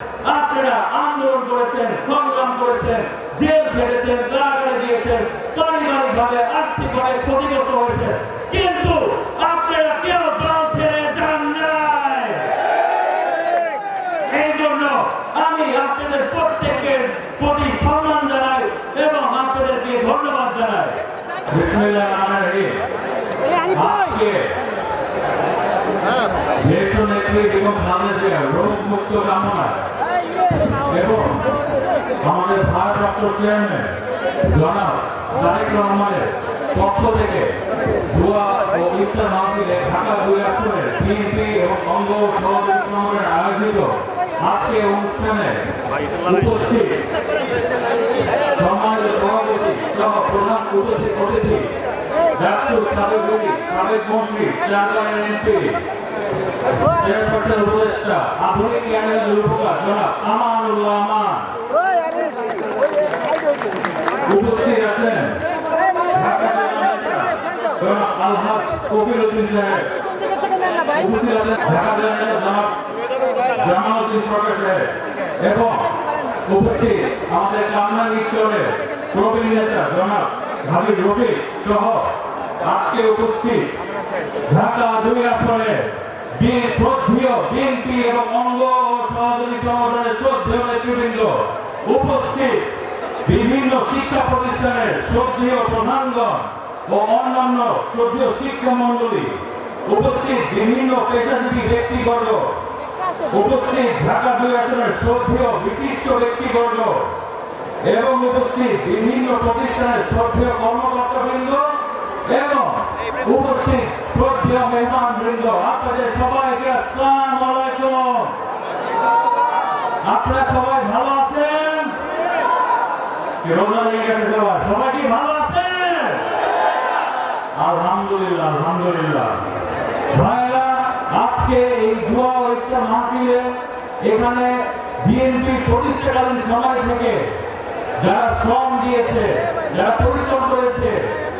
আপনারা আন্দোলন করেছেন, সংগ্রাম করেছেন, জেল খেটেছেন, কারাগারে দিয়েছেন পারিবারিক ভাবে আর্থিক ভাবে ক্ষতিগ্রস্ত হয়েছে কিন্তু আপনারা কেউ দল ছেড়ে যান নাই। এই জন্য আমি আপনাদের প্রত্যেকের প্রতি সম্মান জানাই এবং আপনাদেরকে ধন্যবাদ জানাই। রোগ মুক্ত কামনা। এবং আমাদের ভারপ্রাপ্ত চেয়ারম্যান জনাব তারেক রহমানের পক্ষ থেকে দোয়া ও ইফতার মাহফিলে ঢাকা দুই আসনের বিএনপি এবং অঙ্গ সহযোগী সংগঠনের আয়োজিত আজকে অনুষ্ঠানে উপস্থিত সম্মানিত সভাপতি সহ প্রধান অতিথি অতিথি সাবেক মন্ত্রী চেয়ারম্যান এমপি চেয়ারপারসন উপদেষ্টা, আধুনিক জ্ঞানের রূপকার জনাব আমানুল্লাহ আমান। উপস্থিত আছেন জনাব আলহাজ কবির উদ্দিন সাহেব। উপস্থিত আমাদের কামরাঙ্গি অঞ্চলের প্রবীণ নেতা জনাব হাবিব রফিক সহ শ্রদ্ধেয় বিএনপি এবং অঙ্গ ও সহযোগী সংগঠনের শ্রদ্ধেয় নেতৃবৃন্দ উপস্থিত বিভিন্ন শিক্ষা প্রতিষ্ঠানের শ্রদ্ধেয় প্রধানগণ ও অন্যান্য শ্রদ্ধেয় শিক্ষা মন্ডলী উপস্থিত বিভিন্ন পেশাজীবী ব্যক্তিবর্গ উপস্থিত ঢাকা দুই আসনের শ্রদ্ধেয় বিশিষ্ট ব্যক্তিবর্গ এবং উপস্থিত বিভিন্ন প্রতিষ্ঠানের শ্রদ্ধেয় কর্মকর্তাবৃন্দ এবং উপস্থিত শ্রদ্ধেয় মেহমান বৃন্দ, আপনাদের সবাইকে আসসালাম আলাইকুম। আপনারা সবাই ভালো আছেন? রোজা লেগে সবার সবাই? কি ভালো আছেন? আলহামদুলিল্লাহ আলহামদুলিল্লাহ। ভাইরা আজকে এই দোয়া ঐক্য মাহফিলে এখানে বিএনপি প্রতিষ্ঠাকালীন সময় থেকে যারা শ্রম দিয়েছে, যারা পরিশ্রম করেছে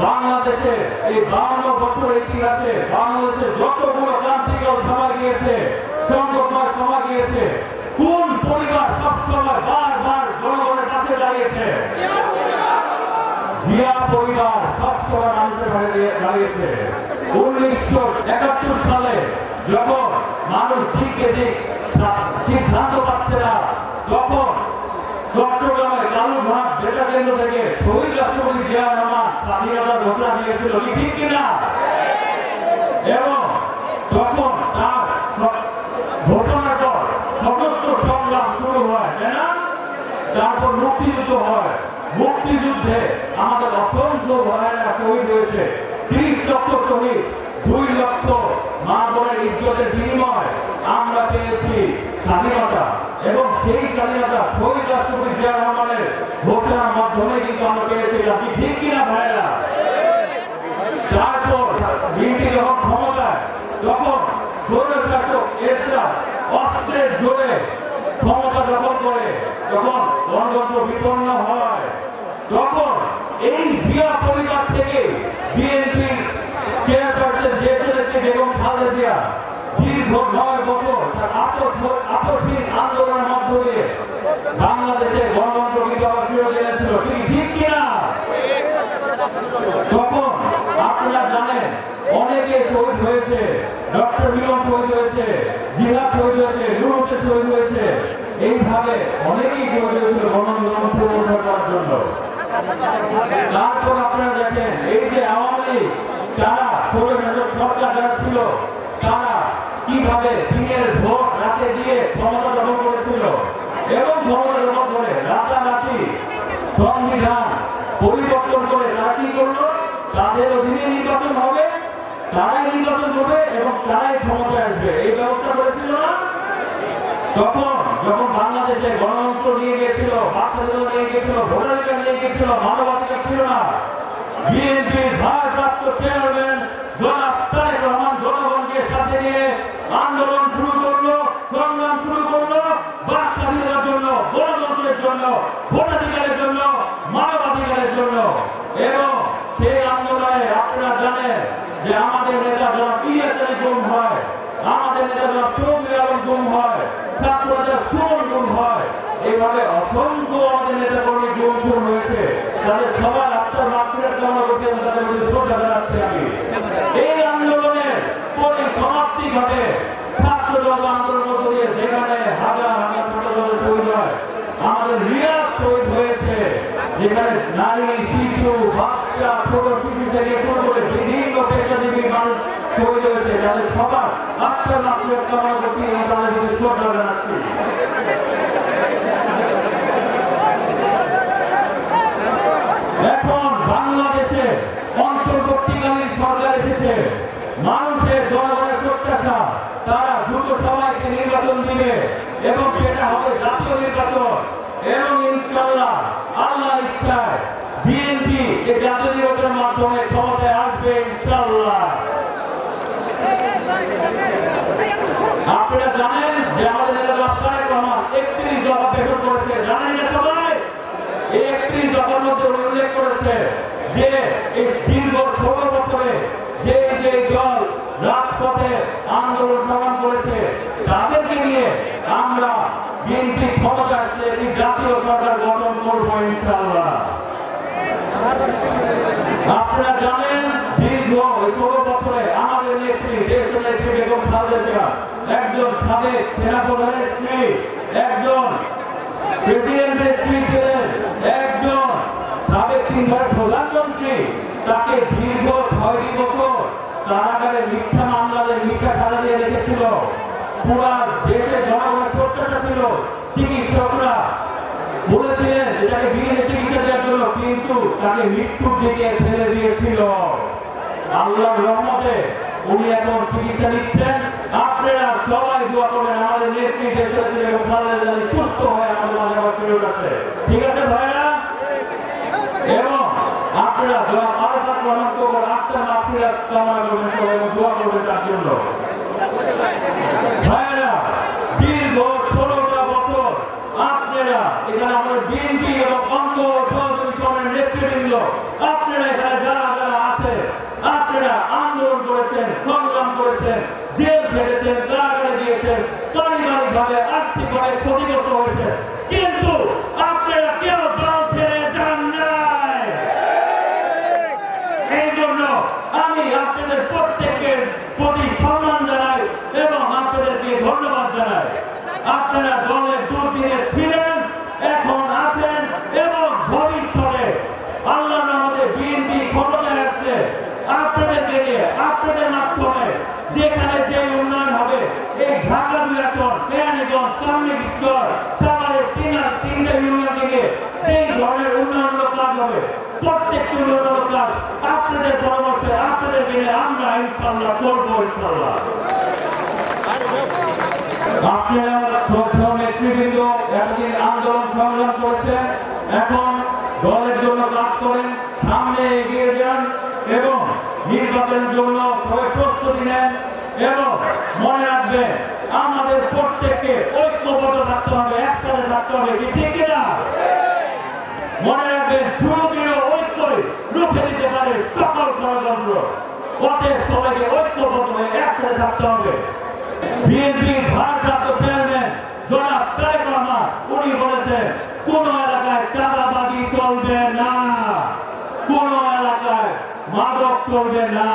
বাংলাদেশে এই বাউন্ন বছর ইতিহাসে বাংলাদেশে যতগুলো ক্রান্তিকাল সময় গিয়েছে, সংকটময় সময় গিয়েছে, কোন পরিবার সবসময় বারবার জনগণের কাছে দাঁড়িয়েছে? জিয়া পরিবার সবসময় মানুষের ঘরে দাঁড়িয়েছে। উনিশশো একাত্তর সালে যখন মানুষ দিকে দিক সিদ্ধান্ত পাচ্ছে না, তখন চট্টগ্রামে কেন্দ্র থেকে শহীদ রাষ্ট্রপতি জিয়া রহমান স্বাধীনতার ঘোষণা দিয়েছিল ঠিক কিনা? এবং তখন তার ঘোষণার পর সমস্ত সংগ্রাম শুরু হয়, তাই না? তারপর মুক্তিযুদ্ধ হয়। মুক্তিযুদ্ধে আমাদের অসংখ্য ভাইয়েরা শহীদ হয়েছে। তিরিশ লক্ষ শহীদ দুই লক্ষ মা বোনের ইজ্জতের বিনিময় আমরা পেয়েছি স্বাধীনতা এবং সেই স্বাধীনতা শহীদ রাষ্ট্রপতি জিয়া রহমানের ঘোষণার মাধ্যমে কিন্তু আমরা পেয়েছিলাম কি ঠিক কিনা ভাইয়েরা? তারপর বিএনপি যখন ক্ষমতায়, তখন স্বৈরশাসক এরশাদ অস্ত্রের জোরে ক্ষমতা দখল করে গণতন্ত্র বিপন্ন হয়, তখন এই জিয়া পরিবার থেকে বিএনপির চেয়ারপারসন দেশের একটি বেগম খালেদা জিয়া দীর্ঘ নয় বছর তার আন্দোলনের মাধ্যমে বাংলাদেশে গণতন্ত্র কিন্তু আবার ফিরে এনেছিল ঠিক কিনা? তখন আপনারা জানেন, অনেকে শহীদ হয়েছে, ডক্টর মিলন শহীদ হয়েছে শহীদ হয়েছে শহীদ হয়েছে। এইভাবে অনেকেই শহীদ হয়েছিল করার জন্য। তারপর আপনারা দেখেন, এই যে আওয়ামী লীগ যারা সরকার যারা ছিল। তারা কীভাবে দিনের ভোট রাতে দিয়ে ক্ষমতা দখল করেছিল এবং ক্ষমতা দখল করে রাতারাতি সংবিধান পরিবর্তন করে তারা কি করল? তাদের অধীনে নির্বাচন হবে, তারাই নির্বাচন করবে এবং তারাই ক্ষমতায় আসবে। এই ব্যবস্থা করেছিল না? তখন যখন বাংলাদেশে গণতন্ত্র নিয়ে গিয়েছিল বাচ্চাদের নিয়ে গিয়েছিল, ভোটাধিকার নিয়ে গিয়েছিল, মানবাধিকার ছিল না। বিএনপির ভারপ্রাপ্ত চেয়ারম্যান জনাব তারেক রহমান জনগণকে সাথে নিয়ে আন্দোলন শুরু করল, সংগ্রাম শুরু করল বাক স্বাধীনতার জন্য, গণতন্ত্রের জন্য, ভোটাধিকারের জন্য, মানবাধিকারের অসংখ্য আমাদের নেতা কর্মী গুম গুম তাদের সবার তাদের শ্রদ্ধা জানাচ্ছি আমি এই আন্দোলনের পরিসমাপ্তি ঘটে। ছাত্র জগৎ আন্দোলন মধ্য দিয়ে যেখানে হাজার হাজার ছোট শহীদ হয়, আমাদের রিয়াজ শহীদ হয়েছে। যেখানে নারী, শিশু, বাচ্চা, ছোট শিশু থেকে শুরু করে বিভিন্ন পেশাজীবী মানুষ শহীদ হয়েছে। তাদের সবার মাতৃকার কামনা করছি এবং তাদের প্রতি শ্রদ্ধা জানাচ্ছি এখন বাংলাদেশে অন্তর্বর্তীকালীন সরকার এসেছে। মানুষের জনগণের প্রত্যাশা, তারা দ্রুত সবাইকে নির্বাচন দিবে এবং সেটা হবে জাতীয় নির্বাচন। এবং ইনশাল্লাহ আল্লাহ ইচ্ছায় বিএনপি এই জাতীয় নির্বাচনের মাধ্যমে ক্ষমতায় আসবে ইনশাল্লাহ আপনারা জানেন যে আমাদের নেতা একত্রিশ দফা পেশন করেছে। জানেন না সবাই? এই একত্রিশ দফার করেছে যে এই দীর্ঘ ষোলো বছরে যে যে দল রাজপথে আন্দোলন সংগ্রাম করেছে, তাদেরকে নিয়ে আমরা বিএনপি ক্ষমতা আসলে একটি জাতীয় সরকার গঠন করব ইনশাল্লাহ আপনারা জানেন দীর্ঘ ষোলো বছরে আমাদের নেত্রী, দেশ নেত্রী বেগম খালেদা একজন সাবেক সেনাপ্রধানের স্ত্রী, একজন প্রেসিডেন্টের স্ত্রী ছিলেন একজন সাবেক তিনবার প্রধানমন্ত্রী তাকে দীর্ঘ ছয়টি বছর কারাগারে মিথ্যা মামলাতে মিথ্যা সাজা দিয়ে রেখেছিল, পুরা দেশে জনগণের প্রত্যাশা ছিল চিকিৎসকরা বলেছিলেন যে তাকে বিয়ে চিকিৎসা দেওয়ার জন্য, কিন্তু তাকে মৃত্যুর দিকে ফেলে দিয়েছিল। আল্লাহর রহমতে উনি এখন চিকিৎসা নিচ্ছেন। আপনারা সবাই দোয়া করবেন, আমাদের নেত্রী সুস্থ হয়ে আমাদের ঠিক আছে ভাইরা এবং আপনারা দোয়া আরাফাত রহমান কবর আত্মার মাফিরাত কামনা করবেন সবাই দোয়া করবেন তার জন্য ভাইরা দীর্ঘ ষোলোটা বছর আপনারা এখানে আমাদের বিএনপি এবং অঙ্গ সহযোগী সমাজের নেতৃবৃন্দ আপনারা ক্ষতিগ্রস্ত হয়েছে আপনারা দলের দুর্দিনে ছিলেন, এখন আছেন এবং ভবিষ্যতে আল্লাহ আমাদের বিএনপি ক্ষমতায় আসছে। আপনাদেরকে নিয়ে আপনাদের মাধ্যমে যেখানে যে উন্নয়ন হবে, এই ঢাকা দুই আসন কেরানীগঞ্জ কামলিচর সাভারের তিন আর তিনটা ইউনিয়ন থেকে যেই ধরনের উন্নয়নমূলক কাজ হবে, প্রত্যেকটি উন্নয়নমূলক কাজ আপনাদের পরামর্শে, আপনাদের দিনে আমরা ইনশাল্লাহ করব ইনশাল্লাহ আপনারা শ্রদ্ধেয় নেতৃবৃন্দ এতদিন আন্দোলন সংগ্রাম করেছেন। এখন দলের জন্য কাজ করেন, সামনে এগিয়ে যান এবং নির্বাচনের জন্য প্রস্তুতি নেন এবং মনে রাখবেন, আমাদের প্রত্যেককে ঐক্যবদ্ধ থাকতে হবে, একসাথে থাকতে হবে, কি ঠিক না মনে রাখবেন, সুদৃঢ় ঐক্যই রুখে দিতে পারে সকল ষড়যন্ত্র। অতএব সবাইকে ঐক্যবদ্ধ হয়ে একসাথে থাকতে হবে। বিএনপির ভারপ্রাপ্ত চেয়ারম্যান জনাব তারেক রহমান, উনি বলেছেন, কোন এলাকায় চাঁদাবাজি চলবে না। কোন এলাকায় মাদক চলবে না।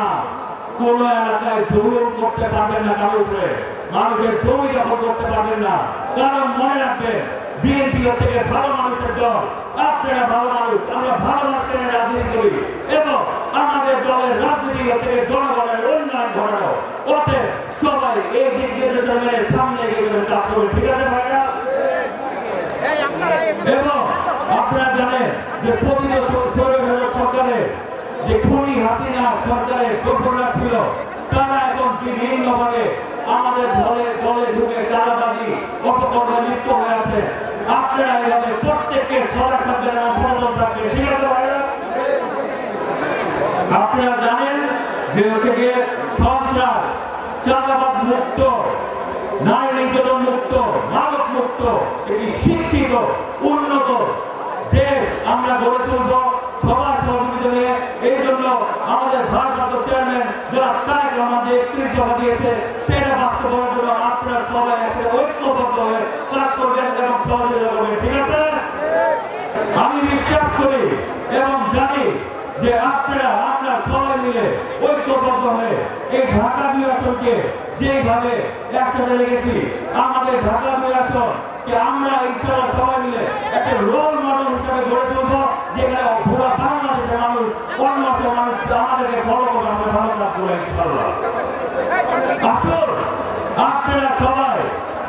কোন এলাকায় জুলুম করতে পারবেন না কারোর উপরে। মানুষের জমি দখল করতে পারবেন না। কারণ মনে রাখবেন, বিএনপি হচ্ছে ভালো মানুষের দল। আপনারা ভালো মানুষ, আমরা ভালো মানুষের রাজনীতি করি। এবং আমাদের দলের রাজনীতি হচ্ছে জনগণের উন্নয়ন ঘটানো। এই মেরে সামনে এগিয়ে কাজ করবে ঠিক আছে ভাইরা? এবং আপনারা জানেন যে প্রতিদিন সরকারে যে খুনি হাসিনা সরকারের দোষরা ছিল তারা এখন বিভিন্নভাবে আমাদের দলে দলে ঢুকে চাঁদাবাজি অপকর্মে লিপ্ত হয়ে আছে। আপনারা এইভাবে প্রত্যেককে সজাগ থাকবেন এবং সচেতন থাকবেন ঠিক আছে ভাইরা আপনারা জানেন যে হচ্ছে গিয়ে সন্ত্রাস চাঁদাবাদ মুক্ত নারী নির্যাতন মুক্ত মাদক মুক্ত একটি শিক্ষিত, উন্নত দেশ আমরা গড়ে তুলব, সবার সহযোগিতা নিয়ে। এই জন্য আমাদের ভারপ্রাপ্ত চেয়ারম্যান যারা তারেক রহমান যে একত্রিশ দফা দিয়েছে, সেটা বাস্তবায়নের জন্য আপনারা সবাই একটা ঐক্যবদ্ধ হয়ে কাজ করবেন এবং সহযোগিতা করবেন। ঠিক আছে? আমি বিশ্বাস করি এবং জানি যে আপনারা আমরা সবাই মিলে ঐক্যবদ্ধ হয়ে এই ঢাকা আসনকে যেভাবে একসাথে লেগেছি আমাদের ঢাকা আসন কে আমরা ইনশাআল্লাহ সবাই মিলে একটা রোল মডেল হিসেবে গড়ে তুলব, যেখানে পুরো বাংলাদেশের মানুষ, অন্য মানুষ আমাদেরকে ফলো করবে আমরা ভালো কাজ করব ইনশাআল্লাহ। আসুন, আপনারা সবাই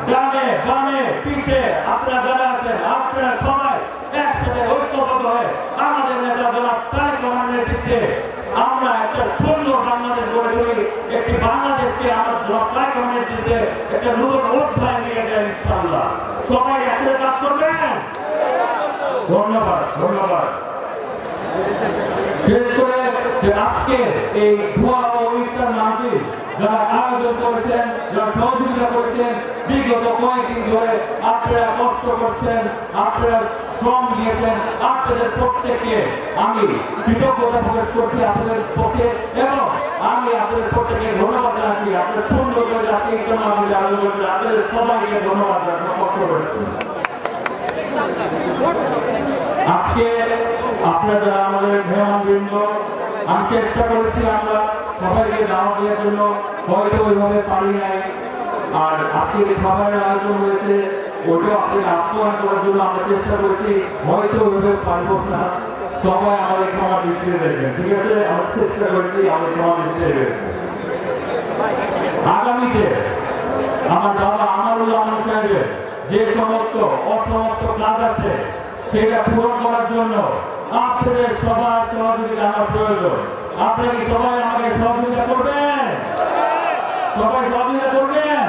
গ্রামে গ্রামে পিঠে আপনারা যারা আছেন, আপনারা সবাই একসাথে ঐক্যবদ্ধ হয়ে নেতা যারা তারেক রহমানের নেতৃত্বে আমরা একটা সুন্দর বাংলাদেশ গড়ে তুলি, একটি বাংলাদেশকে আমার করবেন? ধন্যবাদ ধন্যবাদ। শেষ করে যে আজকে এই ধোয়া ও ইফতার মাহফিল যারা আয়োজন করেছেন, যারা সহযোগিতা করেছেন, বিগত কয়েকদিন ধরে আপনারা কষ্ট করছেন, আপনারা শ্রম দিয়েছেন আপনাদের প্রত্যেককে আমি কৃতজ্ঞতা প্রকাশ করছি আপনাদের পক্ষে এবং আমি আপনাদের প্রত্যেকে ধন্যবাদ জানাচ্ছি, আপনাদের সুন্দর করে ইফতার মাহফিল আয়োজন করেছেন, আপনাদের সবাইকে ধন্যবাদ জানাচ্ছি কষ্ট করেছেন। আজকে আপনারা যারা আমাদের মেহমান বৃন্দ আমি চেষ্টা করেছি আমরা সবাইকে দাওয়া দেওয়ার জন্য, হয়তো ওইভাবে পারি নাই। আর আজকে খাবারের আয়োজন হয়েছে, ওইটাও আপনাকে আপ্যায়ন করার জন্য আমরা চেষ্টা করেছি, হয়তো ওইভাবে পারব না। সবাই আমাদের ক্ষমা দৃষ্টিতে দেখবেন, ঠিক আছে? আমরা চেষ্টা করেছি, আমাদের ক্ষমা দৃষ্টিতে দেখবেন। আগামীতে আমার বাবা আমারুল্লাহ আহমদ সাহেবের যে সমস্ত অসমাপ্ত কাজ আছে, সেটা পূরণ করার জন্য আপনাদের সবার সহযোগিতা আমার প্রয়োজন। আপনারা কি সবাই আমাকে সহযোগিতা করবেন? সবাই সহযোগিতা করবেন?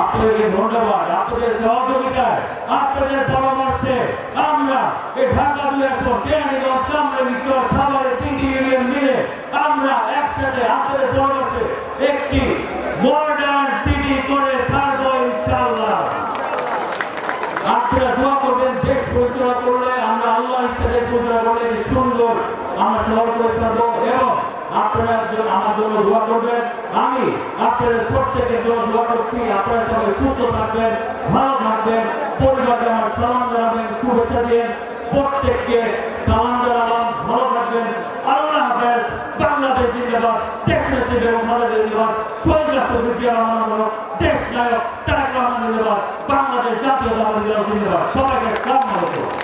আপনাদেরকে ধন্যবাদ, আপনাদের সহযোগিতায়, আপনাদের পরামর্শে আমরা এই ঢাকা দুই একশো কেরানীগঞ্জ কামরাঙ্গি চর সাভারের তিনটি ইউনিয়ন মিলে আমরা একসাথে আপনাদের পরামর্শে একটি মডার্ন সিটি করে ছাড়বো ইনশাল্লাহ আপনারা দোয়া করবেন দেশ পরিচালনা করলে আমরা আল্লাহ ইচ্ছা দেশ পরিচালনা করলে সুন্দর আমরা সহজ করে থাকব এবং আপনারা জন্য আমার জন্য দোয়া করবেন। আমি আপনাদের প্রত্যেকের জন্য দোয়া করছি। আপনারা সবাই সুস্থ থাকবেন, ভালো থাকবেন পরিবারকে আমার সালাম জানাবেন, শুভেচ্ছা দিন প্রত্যেককে সালাম জানালাম, ভালো থাকবেন। আল্লাহ হাফেজ। বাংলাদেশ জিন্দাবাদ, দেশ নেত্রী বেগম খালেদা জিন্দাবাদ। শহীদ রাষ্ট্রপতি জিয়া রহমান দেশ নায়ক তারেক রহমান জিন্দাবাদ। বাংলাদেশ জাতীয় জিন্দাবাদ। সবাইকে কাম হতো